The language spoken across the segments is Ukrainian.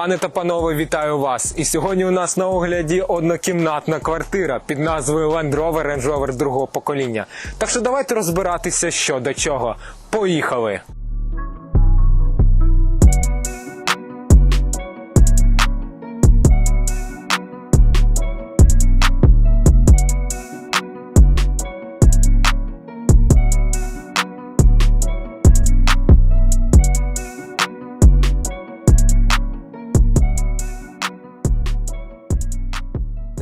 Пане та панове, вітаю вас! І сьогодні у нас на огляді однокімнатна квартира під назвою Land Rover Range Rover другого покоління. Так що давайте розбиратися, що до чого. Поїхали!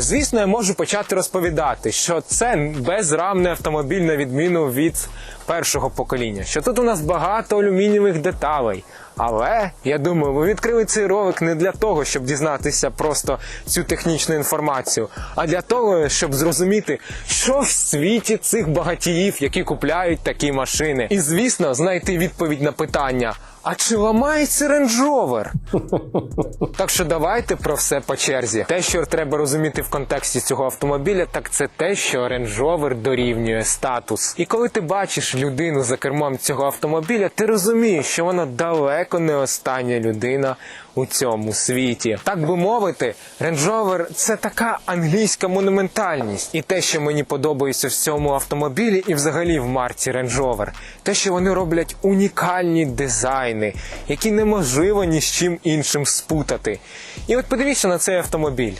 Звісно, я можу почати розповідати, що це безрамний автомобіль на відміну від першого покоління. Що тут у нас багато алюмінієвих деталей. Але я думаю, ви відкрили цей ролик не для того, щоб дізнатися просто цю технічну інформацію, а для того, щоб зрозуміти, що в світі цих багатіїв, які купляють такі машини. І звісно, знайти відповідь на питання: а чи ламається Range Rover? Так що давайте про все по черзі. Те, що треба розуміти в контексті цього автомобіля, так це те, що Range Rover дорівнює статус. І коли ти бачиш людину за кермом цього автомобіля, ти розумієш, що вона далеко не остання людина у цьому світі. Так би мовити, Rover – це така англійська монументальність. І те, що мені подобається в цьому автомобілі, і взагалі в марці Rover, те, що вони роблять унікальні дизайни, які неможливо ні з чим іншим спутати. І от подивіться на цей автомобіль.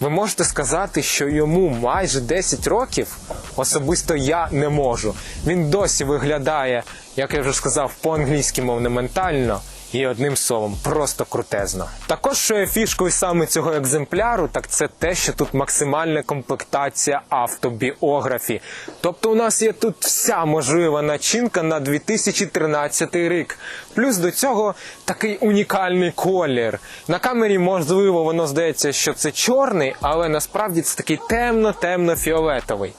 Ви можете сказати, що йому майже 10 років, особисто я не можу. Він досі виглядає, як я вже сказав, по-англійськи монументально. І одним словом, просто крутезно. Також, що є фішкою саме цього екземпляру, так це те, що тут максимальна комплектація автобіографі. Тобто у нас є тут вся можлива начинка на 2013 рік. Плюс до цього такий унікальний колір. На камері, можливо, воно здається, що це чорний, але насправді це такий темно-темно-фіолетовий.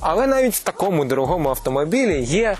Але навіть в такому дорогому автомобілі є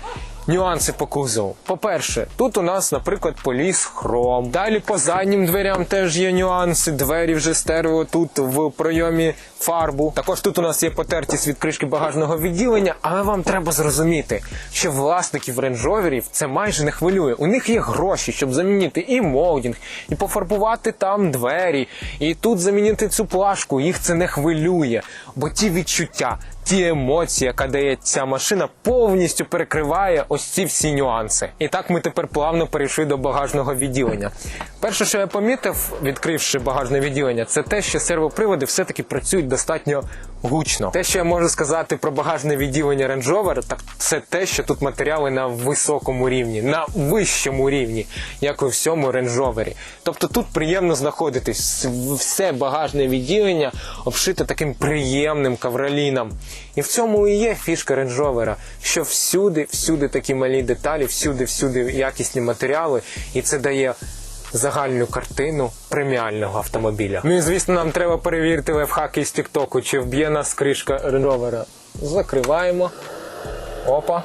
нюанси по кузову. По-перше, тут у нас, наприклад, поліс хром. Далі по заднім дверям теж є нюанси. Двері вже стерео тут в пройомі фарбу. Також тут у нас є потертість від кришки багажного відділення, але вам треба зрозуміти, що власників рейндж-роверів це майже не хвилює. У них є гроші, щоб замінити і молдінг, і пофарбувати там двері, і тут замінити цю плашку. Їх це не хвилює, бо ті відчуття. Ті емоції, яка дає ця машина, повністю перекриває ось ці всі нюанси. І так ми тепер плавно перейшли до багажного відділення. Перше, що я помітив, відкривши багажне відділення, це те, що сервоприводи все-таки працюють достатньо гучно. Те, що я можу сказати про багажне відділення Range Rover, так це те, що тут матеріали на високому рівні, на вищому рівні, як у всьому Range Rover. Тобто тут приємно знаходитись. Все багажне відділення обшите таким приємним кавроліном. І в цьому і є фішка Range Rover, що всюди, всюди такі малі деталі, всюди, всюди якісні матеріали, і це дає загальну картину преміального автомобіля. Ну і звісно, нам треба перевірити лайфхаки з Тіктоку, чи вб'є нас кришка ровера. Закриваємо. Опа.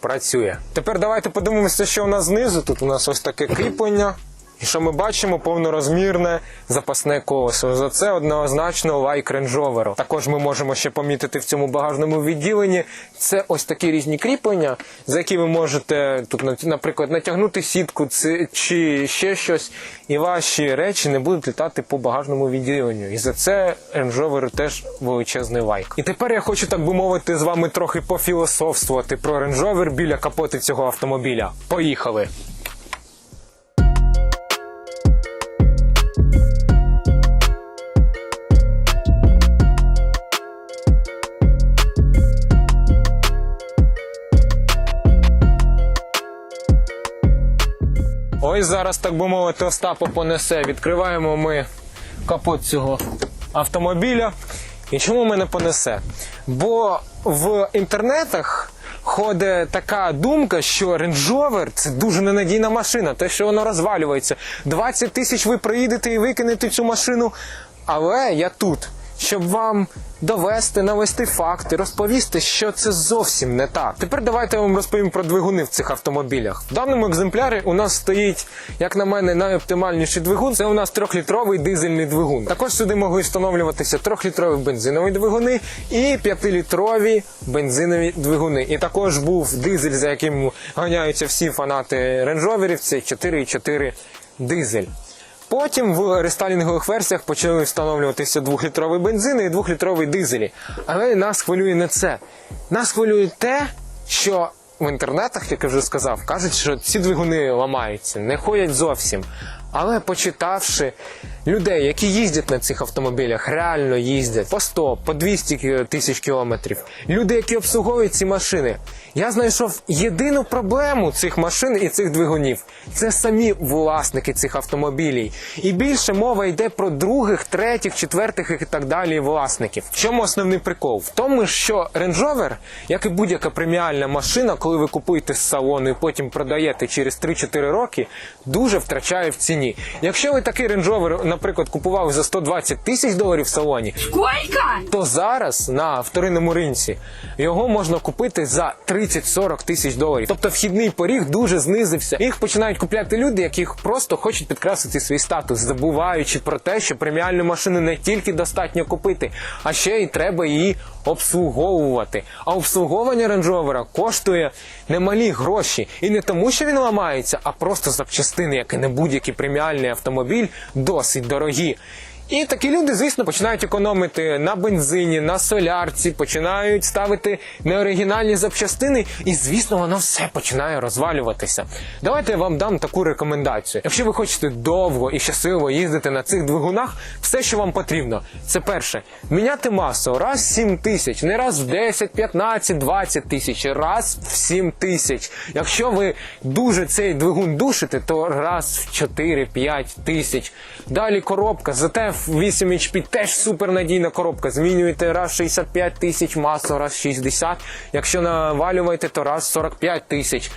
Працює. Тепер давайте подивимося, що у нас знизу. Тут у нас ось таке кріплення. І що ми бачимо повнорозмірне запасне колесо. За це однозначно лайк Range Rover. Також ми можемо ще помітити в цьому багажному відділенні. Це ось такі різні кріплення, за які ви можете тут, наприклад, натягнути сітку чи ще щось, і ваші речі не будуть літати по багажному відділенню. І за це Range Rover теж величезний лайк. І тепер я хочу, так би мовити, з вами трохи пофілософствувати про Range Rover біля капоти цього автомобіля. Поїхали! Зараз, так би мовити, Остапа понесе. Відкриваємо ми капот цього автомобіля. І чому мене понесе? Бо в інтернетах ходить така думка, що Range Rover – це дуже ненадійна машина, те, що воно розвалюється. 20 тисяч ви проїдете і викинете цю машину. Але я тут, щоб вам довести, навести факти, розповісти, що це зовсім не так. Тепер давайте я вам розповім про двигуни в цих автомобілях. В даному екземплярі у нас стоїть, як на мене, найоптимальніший двигун. Це у нас трьохлітровий дизельний двигун. Також сюди могли встановлюватися трьохлітрові бензинові двигуни і п'ятилітрові бензинові двигуни. І також був дизель, за яким ганяються всі фанати рейндж-роверів, це 4,4 дизель. Потім в рестайлінгових версіях почали встановлюватися двохлітровий бензин і двохлітровий дизелі. Але нас хвилює не це. Нас хвилює те, що в інтернетах, як я вже сказав, кажуть, що ці двигуни ламаються, не ходять зовсім. Але почитавши людей, які їздять на цих автомобілях, реально їздять по 100, по 200 тисяч кілометрів, люди, які обслуговують ці машини, я знайшов єдину проблему цих машин і цих двигунів. Це самі власники цих автомобілів. І більше мова йде про других, третіх, четвертих і так далі власників. В чому основний прикол? В тому, що Range Rover, як і будь-яка преміальна машина, коли ви купуєте з салону і потім продаєте через 3-4 роки, дуже втрачає в ціні. Якщо ви такий Range Rover, наприклад, купували за 120 тисяч доларів в салоні, Сколько? то зараз на вторинному ринці його можна купити за 30-40 тисяч доларів. Тобто вхідний поріг дуже знизився. Їх починають купляти люди, які просто хочуть підкреслити свій статус, забуваючи про те, що преміальну машину не тільки достатньо купити, а ще й треба її обслуговувати. А обслуговування Range Rover коштує немалі гроші. І не тому, що він ламається, а просто запчастини, як і не будь-який преміальний автомобіль, досить дорогі. І такі люди, звісно, починають економити на бензині, на солярці, починають ставити неоригінальні запчастини, і звісно, воно все починає розвалюватися. Давайте я вам дам таку рекомендацію. Якщо ви хочете довго і щасливо їздити на цих двигунах, все, що вам потрібно, це перше міняти масу раз в 7 тисяч, не раз в 10, 15, 20 тисяч, раз в 7 тисяч. Якщо ви дуже цей двигун душите, то раз в 4-5 тисяч. Далі коробка, зате в 8 HP теж супернадійна коробка. Змінюєте раз 65 тисяч масу, раз 60. Якщо навалюєте, то раз 45 тисяч.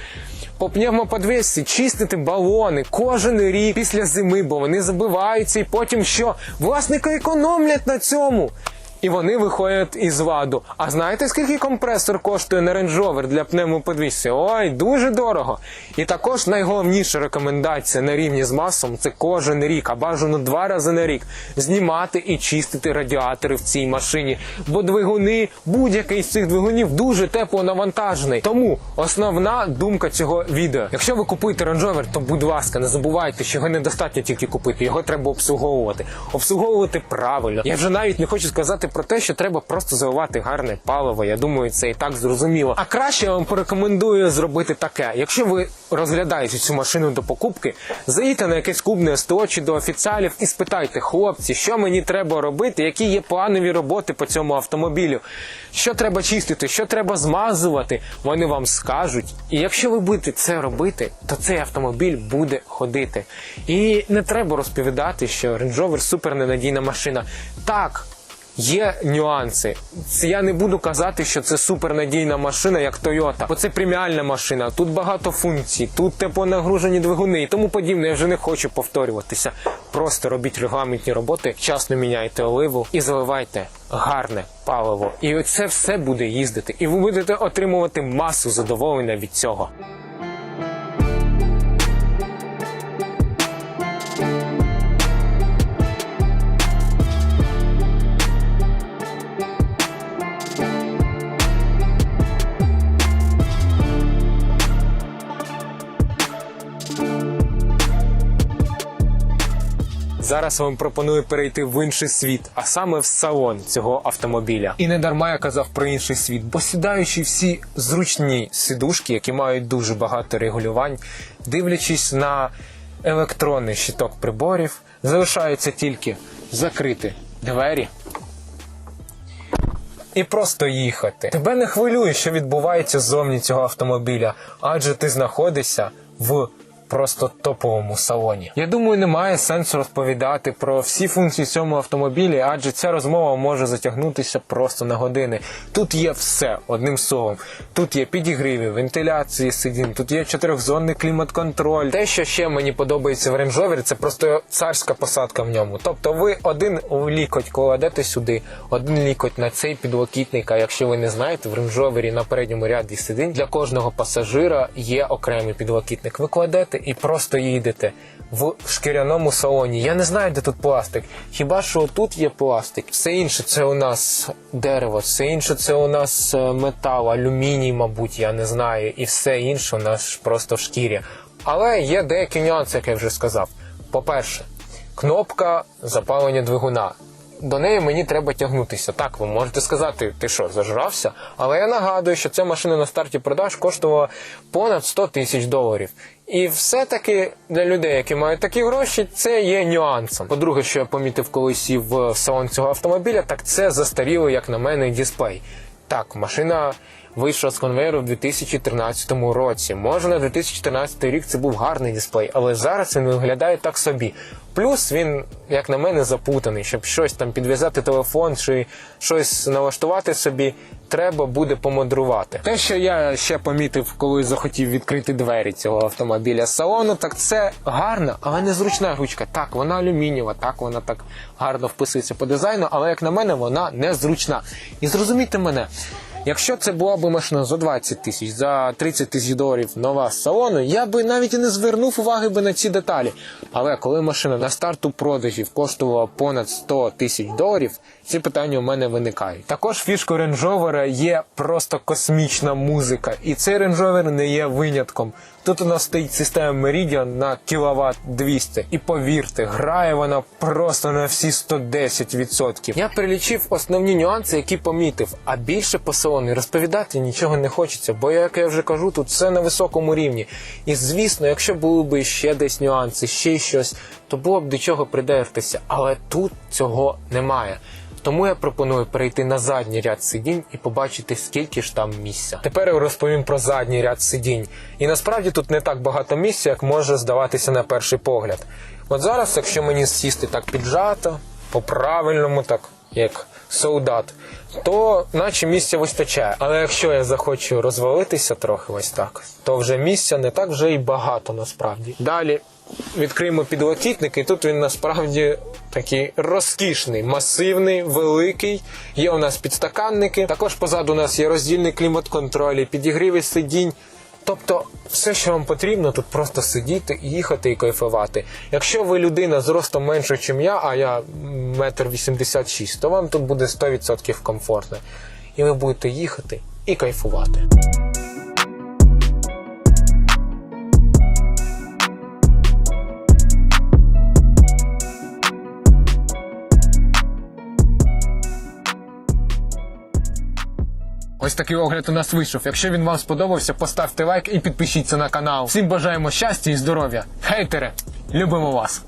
По пневмоподвесці чистити балони кожен рік після зими, бо вони забиваються, і потім що? Власники економлять на цьому. І вони виходять із ладу. А знаєте, скільки компресор коштує на Range Rover для пневмоподвісці? Ой, дуже дорого. І також найголовніша рекомендація на рівні з масом це кожен рік, а бажано два рази на рік знімати і чистити радіатори в цій машині. Бо двигуни, будь-який з цих двигунів дуже тепло навантажений. Тому основна думка цього відео. Якщо ви купуєте Range Rover, то будь ласка, не забувайте, що його недостатньо тільки купити, його треба обслуговувати. Обслуговувати правильно. Я вже навіть не хочу сказати про те, що треба просто заливати гарне паливо. Я думаю, це і так зрозуміло. А краще я вам порекомендую зробити таке. Якщо ви розглядаєте цю машину до покупки, заїдьте на якесь клубне СТО чи до офіціалів і спитайте, хлопці, що мені треба робити, які є планові роботи по цьому автомобілю, що треба чистити, що треба змазувати. Вони вам скажуть. І якщо ви будете це робити, то цей автомобіль буде ходити. І не треба розповідати, що Range Rover супер ненадійна машина. Так. Є нюанси. Я не буду казати, що це супернадійна машина, як Toyota, бо це преміальна машина. Тут багато функцій, тут теплонагружені двигуни і тому подібне. Я вже не хочу повторюватися. Просто робіть регламентні роботи, вчасно міняйте оливу і заливайте гарне паливо. І це все буде їздити. І ви будете отримувати масу задоволення від цього. Зараз вам пропоную перейти в інший світ, а саме в салон цього автомобіля. І не дарма я казав про інший світ, бо сідаючи всі зручні сидушки, які мають дуже багато регулювань, дивлячись на електронний щиток приборів, залишається тільки закрити двері. І просто їхати. Тебе не хвилює, що відбувається ззовні цього автомобіля, адже ти знаходишся в просто топовому салоні. Я думаю, немає сенсу розповідати про всі функції цьому автомобілі, адже ця розмова може затягнутися просто на години. Тут є все одним словом. Тут є підігріви, вентиляції сидінь, тут є чотирьохзонний клімат-контроль. Те, що ще мені подобається в Range Rover, це просто царська посадка в ньому. Тобто ви один лікоть кладете сюди, один лікоть на цей підлокітник. А якщо ви не знаєте, в Range Rover на передньому ряді сидінь для кожного пасажира є окремий підлокітник. Ви кладете і просто їдете в шкіряному салоні. Я не знаю, де тут пластик. Хіба що тут є пластик? Все інше це у нас дерево, все інше це у нас е, метал, алюміній, мабуть, я не знаю, і все інше у нас просто в шкірі. Але є деякі нюанси, як я вже сказав. По-перше, кнопка запалення двигуна. До неї мені треба тягнутися. Так, ви можете сказати, ти що, зажрався? Але я нагадую, що ця машина на старті продаж коштувала понад 100 тисяч доларів. І все-таки для людей, які мають такі гроші, це є нюансом. По-друге, що я помітив, коли сів в салон цього автомобіля, так це застарілий, як на мене, дисплей. Так, машина вийшла з конвейеру в 2013 році. Може, на 2014 рік це був гарний дисплей, але зараз він виглядає так собі. Плюс він, як на мене, запутаний. Щоб щось там підв'язати телефон чи щось налаштувати собі, треба буде помудрувати. Те, що я ще помітив, коли захотів відкрити двері цього автомобіля з салону, так це гарна, але незручна ручка. Так, вона алюмінієва, так вона так гарно вписується по дизайну, але як на мене, вона незручна. І зрозумійте мене. Якщо це була б машина за 20 тисяч, за 30 тисяч доларів нова з салону, я би навіть і не звернув уваги би на ці деталі. Але коли машина на старту продажів коштувала понад 100 тисяч доларів, ці питання у мене виникають. Також фішкою Range є просто космічна музика, і цей Range не є винятком. Тут у нас стоїть система Meridian на кіловат 200. І повірте, грає вона просто на всі 110%. Я перелічив основні нюанси, які помітив, а більше по салону розповідати нічого не хочеться, бо як я вже кажу, тут все на високому рівні. І звісно, якщо були б ще десь нюанси, ще щось, то було б до чого придертися. Але тут цього немає. Тому я пропоную перейти на задній ряд сидінь і побачити, скільки ж там місця. Тепер я розповім про задній ряд сидінь. І насправді тут не так багато місця, як може здаватися на перший погляд. От зараз, якщо мені сісти так піджато, по-правильному, так як солдат, то наче місця вистачає. Але якщо я захочу розвалитися трохи ось так, то вже місця не так вже і багато насправді. Далі відкриємо підлокітник, і тут він насправді такий розкішний, масивний, великий. Є у нас підстаканники. Також позаду у нас є роздільний клімат-контроль, підігріви сидінь. Тобто, все, що вам потрібно, тут просто сидіти, їхати і кайфувати. Якщо ви людина з ростом менше, ніж я, а я метр вісімдесят то вам тут буде 100% комфортно. І ви будете їхати і кайфувати. Ось такий огляд у нас вийшов. Якщо він вам сподобався, поставте лайк і підпишіться на канал. Всім бажаємо щастя і здоров'я. Хейтери, любимо вас!